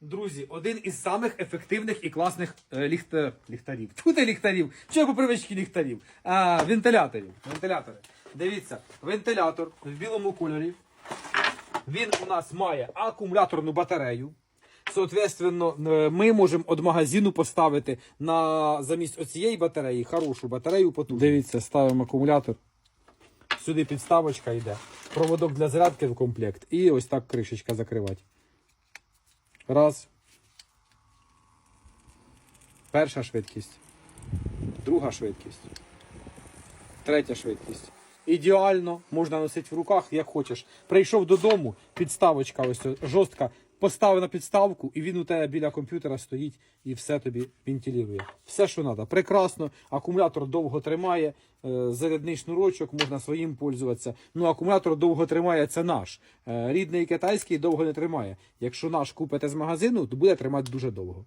Друзі, один із самих ефективних і класних е, ліхта... ліхтарів. Тут ліхтарів. Чого по привичці ліхтарів? А, вентиляторів. Вентилятори. Дивіться, вентилятор в білому кольорі. Він у нас має акумуляторну батарею. Соответственно, е, ми можемо від магазину поставити на замість оцієї батареї хорошу батарею потужну. Дивіться, ставимо акумулятор. Сюди підставочка йде. Проводок для зарядки в комплект. І ось так кришечка закривати. Раз. Перша швидкість. Друга швидкість. Третя швидкість. Ідеально, можна носити в руках, як хочеш. Прийшов додому, підставочка ось жорстка. Поставив на підставку, і він у тебе біля комп'ютера стоїть і все тобі вентилює. Все, що треба. Прекрасно. Акумулятор довго тримає, е, зарядний шнурочок, можна своїм пользуватися. Ну, акумулятор довго тримає, це наш. Е, Рідний китайський довго не тримає. Якщо наш купите з магазину, то буде тримати дуже довго.